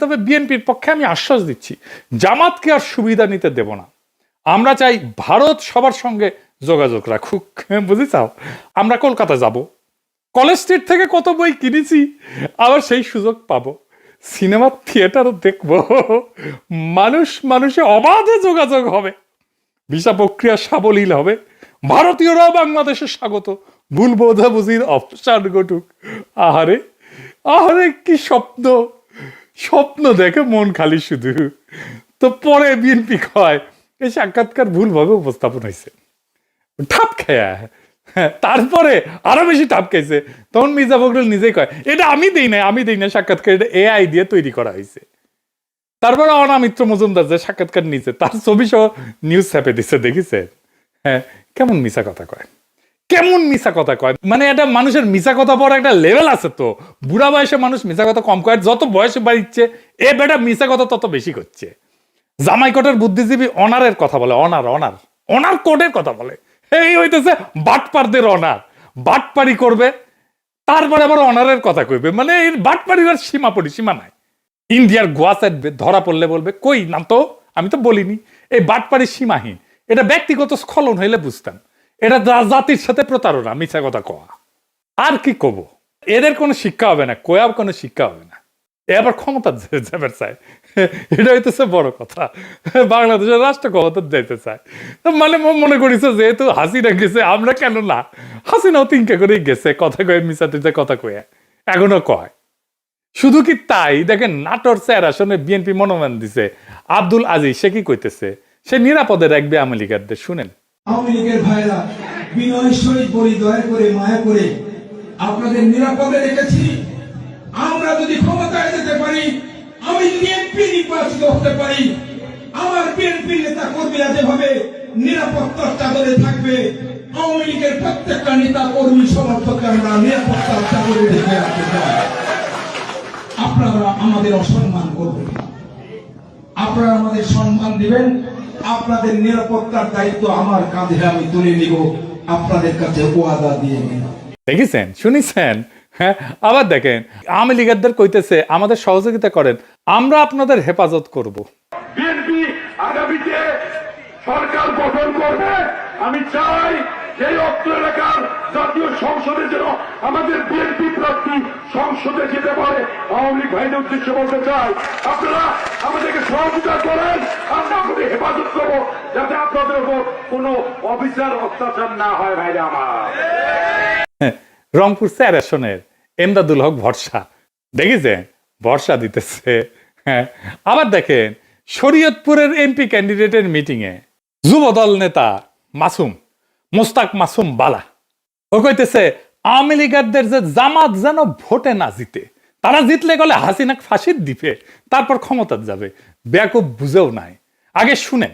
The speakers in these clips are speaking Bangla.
তবে বিএনপির পক্ষে আমি আশ্বাস দিচ্ছি, জামাতকে আর সুবিধা নিতে দেব না। আমরা চাই ভারত সবার সঙ্গে যোগাযোগ রাখুক। বুঝি চাও আমরা কলকাতা যাব। কলেজ স্ট্রিট থেকে কত বই কিনেছি, আবার সেই সুযোগ পাবো। সিনেমার থিয়েটারও দেখব। মানুষ মানুষে অবাধে যোগাযোগ হবে। ভিসা প্রক্রিয়া সাবলীল হবে। ভারতীয়রাও বাংলাদেশে স্বাগত। ভুল বোঝাবুঝির অপসার ঘটুক। আহারে আহারে, কি স্বপ্ন! স্বপ্ন দেখে মন খালি শুধু। তো পরে বিএনপি কয় এই সাক্ষাৎকার ভুলভাবে উপস্থাপন হয়েছে ঠাপ খেয়া। তারপরে আরও বেশি ঠাপ খাইছে। তখন মির্জা ফখরুল নিজেই কয়, এটা আমি দেই না আমি দেই না সাক্ষাৎকার, এটা এআই দিয়ে তৈরি করা হয়েছে তারপরে অনামিত্র মজুমদার যে সাক্ষাৎকার নিছে তার ছবি সহ নিউজ ছাপে দিছে, দেখিছে? হ্যাঁ কেমন মিশা কথা কয়? কেমন মিশা কথা কয়? মানে এটা মানুষের মিশা কথা পর একটা লেভেল আছে তো। বুড়া বয়সে মানুষ মিশা কথা কম কয় যত বয়সে বাড়িচ্ছে, এ বেটা মিশা কথা তত বেশি করছে। জামাই কোটের বুদ্ধিজীবী অনারের কথা বলে, অনার অনার অনার কোডের কথা বলে। এই হইতেছে বাটপারদের অনার। বাটপারি করবে, তারপরে আবার অনারের কথা কইবে। মানে এই বাটপারির আর সীমা পরিসীমা নাই। ইন্ডিয়ার গোয়া সাইড ধরা পড়লে বলবে, কই না তো? আমি তো বলিনি। এই বাটপারি সীমাহীন। এটা ব্যক্তিগত স্খলন হইলে বুঝতাম। এটা জাতির সাথে প্রতারণা মিছা কথা কওয়া। আর কি কব? এদের কোনো শিক্ষা হবে না কোয়ার কোনো শিক্ষা হবে না। এ আবার ক্ষমতা যে- যাবার চায়। এটা হইতেছে বড় কথা। বাংলাদেশের রাষ্ট্র ক্ষমতা যেতে চায়। মানে মনে করিস যেহেতু হাসিনা গেছে, আমরা কেন না? হাসিনাও তিনকে করেই গেছে, কথা কয়ে মিশাতে যে কথা কয়ে। এখনও কয়। শুধু কি তাই? দেখেন, নাটোর স্যার আসলে বিএনপি মনোনয়ন দিছে। আব্দুল আজিজ, সে কি কইতেছে? সে নিরাপদে রাখবে আওয়ামী লীগারদের শুনেন। আওয়ামী লীগের ভাইরা, বিনয় সহিত বলি দয়া করে, মায়া করে আপনাদের নিরাপদে রেখেছি। আমরা যদি ক্ষমতায় যেতে পারি, আমি যদি নির্বাচিত হতে পারি, আমার বিএনপি নেতা কর্মীরা যেভাবে নিরাপত্তার চাদরে থাকবে, আওয়ামী লীগের প্রত্যেকটা নেতা কর্মী সমর্থককে আমরা নিরাপত্তার চাদরে ঢেকে রাখতে চাই। আপনারা আমাদের অসম্মান করবেন আপনারা আমাদের সম্মান দিবেন। আপনাদের নিরাপত্তার দায়িত্ব আমার কাঁধে আমি তুলে নিব। আপনাদের কাছে ওয়াদা দিয়ে নিলাম। দেখেছেন? শুনেছেন? হ্যাঁ আবার দেখেন। আওয়ামী লীগারদের কইতেছে আমাদের সহযোগিতা করেন আমরা আপনাদের হেফাজত করব। বিএনপি আগামীতে সরকার গঠন করবে। আমি চাই সেই অত্র এলাকার জাতীয় সংসদে যেন আমাদের বিএনপি প্রার্থী সংসদে যেতে পারে। আওয়ামী লীগ ভাইদের উদ্দেশ্যে বলতে চাই আপনারা আমাদেরকে সহযোগিতা করেন আমরা হেফাজত করব যাতে আপনাদের উপর কোনো অফিসার অত্যাচার না হয় ভাইরা আমার। হ্যাঁ, রংপুর স্যার আসনের এমদাদুল হক ভরসা। দেখেছেন ভরসা দিতেছে। হ্যাঁ আবার দেখেন শরীয়তপুরের এমপি ক্যান্ডিডেটের মিটিংয়ে যুবদল নেতা মাসুম মোস্তাক মাসুম বালা। ও কইতেছে আওয়ামী লীগারদের যে জামাত যেন ভোটে না জিতে তারা জিতলে গেলে হাসিনাক ফাঁসির দিবে তারপর ক্ষমতা যাবে। ব্যাকুব বুঝেও নাই। আগে শুনেন।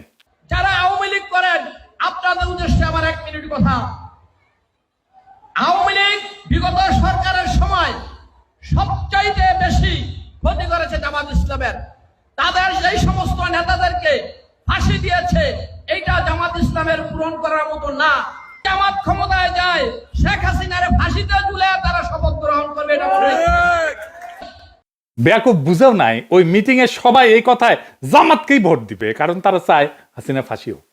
যারা আওয়ামী লীগ করেন আপনাদের উদ্দেশ্যে আমার এক মিনিট কথা। আওয়ামী লীগ বিগত সরকারের সময় সবচাইতে বেশি ক্ষতি করেছে জামাত ইসলামের। তাদের সেই সমস্ত নেতাদেরকে ফাঁসি দিয়েছে এইটা জামাত ইসলামের পূরণ করার মতো না। জামাত ক্ষমতায় যায় শেখ হাসিনার ফাঁসিতে ঝুলে তারা শপথ গ্রহণ করবে এটা মনে। বেয়াকুব বুঝেও নাই, ওই মিটিংয়ে সবাই এই কথায় জামাতকেই ভোট দিবে, কারণ তারা চায় হাসিনা ফাঁসি হোক।